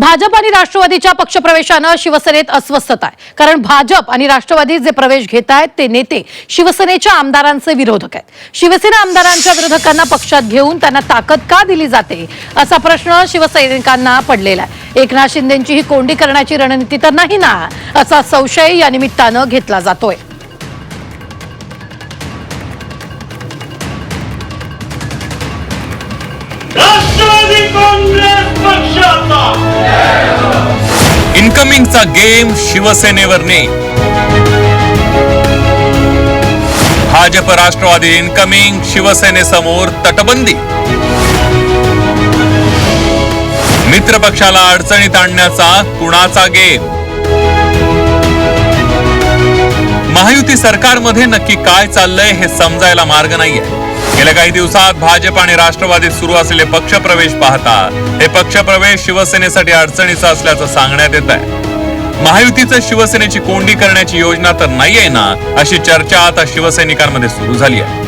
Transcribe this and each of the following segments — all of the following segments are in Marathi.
भाजप आणि राष्ट्रवादीच्या पक्षप्रवेशानं शिवसेनेत अस्वस्थता आहे. कारण भाजप आणि राष्ट्रवादी जे प्रवेश घेत आहेत ते नेते शिवसेनेच्या आमदारांचे विरोधक आहेत. शिवसेना आमदारांच्या विरोधकांना पक्षात घेऊन त्यांना ताकद का दिली जाते असा प्रश्न शिवसैनिकांना पडलेला आहे. एकनाथ शिंदेची ही कोंडी करण्याची रणनीती तर नाही ना असा संशय या निमित्तानं घेतला जातोय. राष्ट्रवादी काँग्रेस पक्षाचा इन्कमिंगचा गेम शिवसेनेवर ने भाजप राष्ट्रवादी इन्कमिंग शिवसेनेसमोर तटबंदी. मित्र पक्षाला अडचणीत आणण्याचा कुणाचा गेम? महायुती सरकारमध्ये नक्की काय चाललंय हे समजायला मार्ग नाहीये. गेल्या काही दिवसात भाजप आणि राष्ट्रवादीत सुरू असलेले पक्षप्रवेश पाहता हे पक्षप्रवेश शिवसेनेसाठी अडचणीचा असल्याचं सांगण्यात येत आहे. महायुतीचं शिवसेनेची कोंडी करण्याची योजना तर नाहीये ना अशी चर्चा आता शिवसैनिकांमध्ये सुरू झाली आहे.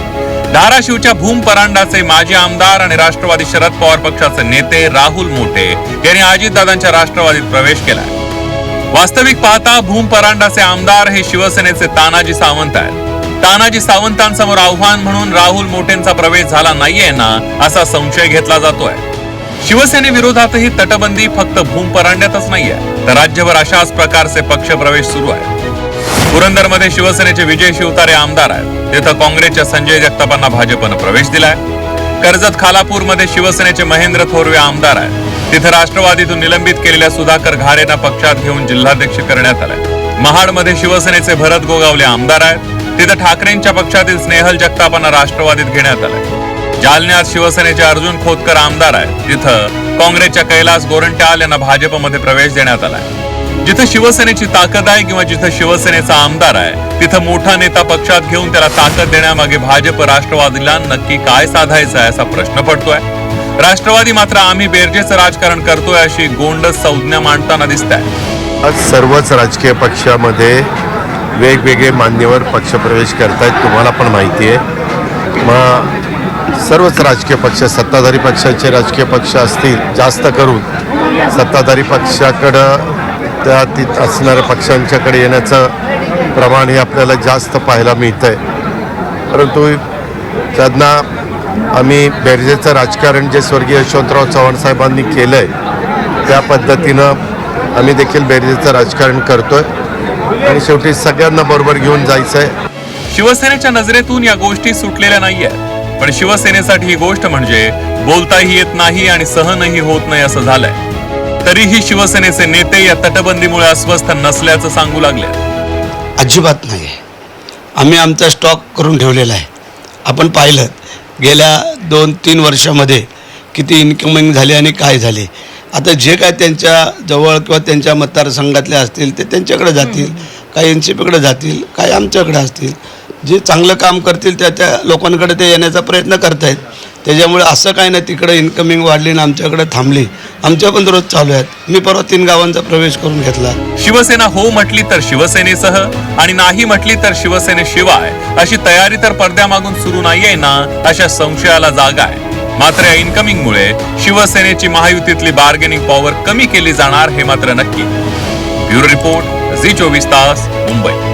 धाराशिवच्या भूम परांडाचे माजी आमदार आणि राष्ट्रवादी शरद पवार पक्षाचे नेते राहुल मोटे यांनी अजितदादांच्या राष्ट्रवादीत प्रवेश केला वास्तविक पाहता भूम परांडाचे आमदार हे शिवसेनेचे तानाजी सावंत आहेत. तानाजी सावंतांसमोर आव्हान म्हणून राहुल मोठेंचा प्रवेश झाला नाहीये ना असा संशय घेतला जातोय. शिवसेनेविरोधातही तटबंदी फक्त भूम परांड्यातच नाहीये तर राज्यभर अशाच प्रकारचे पक्षप्रवेश सुरू आहे. पुरंदरमध्ये शिवसेनेचे विजय शिवतारे आमदार आहेत. तिथं काँग्रेसच्या संजय जगतापांना भाजपनं प्रवेश दिलाय. कर्जत खालापूरमध्ये शिवसेनेचे महेंद्र थोरवे आमदार आहेत. तिथं राष्ट्रवादीतून निलंबित केलेल्या सुधाकर घारेंना पक्षात घेऊन जिल्हाध्यक्ष करण्यात आलाय महाडमध्ये शिवसेनेचे भरत गोगावले आमदार आहेत. तिथं ठाकरेंच्या पक्षातील स्नेहल जगतापांना राष्ट्रवादीत घेण्यात आलंय. जालन्यात शिवसेनेचे अर्जुन खोतकर आमदार आहे तिथं काँग्रेसच्या कैलास गोरंट्याल यांना भाजपमध्ये प्रवेश देण्यात आलाय. जिथं शिवसेनेची ताकद आहे किंवा जिथं शिवसेनेचा आमदार आहे तिथं मोठा नेता पक्षात घेऊन त्याला ताकद देण्यामागे भाजप राष्ट्रवादीला नक्की काय साधायचं आहे असा प्रश्न पडतोय. राष्ट्रवादी मात्र आम्ही बेरजेचं राजकारण करतोय अशी गोंडस संज्ञा मांडताना दिसत आहे आज सर्वच राजकीय पक्षामध्ये वेगवेगळे मान्यवर पक्षप्रवेश करतायत तुम्हाला पण माहिती आहे. मग सर्वच राजकीय पक्ष सत्ताधारी पक्षाचे राजकीय पक्ष असतील जास्त करून सत्ताधारी पक्षाकडं त्या तिथ असणाऱ्या पक्षांच्याकडे येण्याचं प्रमाण हे आपल्याला जास्त पाहायला मिळतं आहे परंतु त्यांना आम्ही बेरजेचं राजकारण जे स्वर्गीय यशवंतराव चव्हाण साहेबांनी केलं आहे त्या पद्धतीनं आम्ही देखील बेरजेचं राजकारण करतो आहे आणि शेवटी सगळ्यांना बरोबर घेऊन जायचं आहे शिवसेनेच्या नजरेतून या गोष्टी सुटलेल्या नाहीयेत. पण शिवसेनेसाठी ही गोष्ट म्हणजे बोलताही येत नाही आणि सहनही होत नाही असं झालंय. तरीही शिवसेनेचे नेते या तटबंदीमुळे अस्वस्थ नसल्याचं सांगू लागले अजिबात नाही. आहे आम्ही आमचा स्टॉक करून ठेवलेला आहे. आपण पाहिलं गेल्या दोन तीन वर्षामध्ये किती इन्कमिंग झाले आणि काय झाले. आता जे काय त्यांच्या जवळ किंवा त्यांच्या मतदारसंघातले असतील ते त्यांच्याकडे जातील काही एन सी पीकडे जातील काही आमच्याकडे असतील. जे चांगलं काम करतील त्या त्या लोकांकडे ते येण्याचा प्रयत्न करतायत. त्याच्यामुळे असं काय नाही तिकडे इन्कमिंग वाढली आणि आमच्याकडे थांबली. आमच्या पण रोज चालू आहेत. मी परवा तीन गावांचा प्रवेश करून घेतला. शिवसेना हो म्हटली तर शिवसेनेसह आणि नाही म्हटली तर शिवसेनेशिवाय. अशी तयारी तर पडद्यामागून सुरू नाहीये ना अशा संशयाला जागा आहे. मात्र या इन्कमिंगमुळे शिवसेनेची महायुतीतली बार्गेनिंग पॉवर कमी केली जाणार हे मात्र नक्की. ब्युरो रिपोर्ट झी चोवीस तास मुंबई.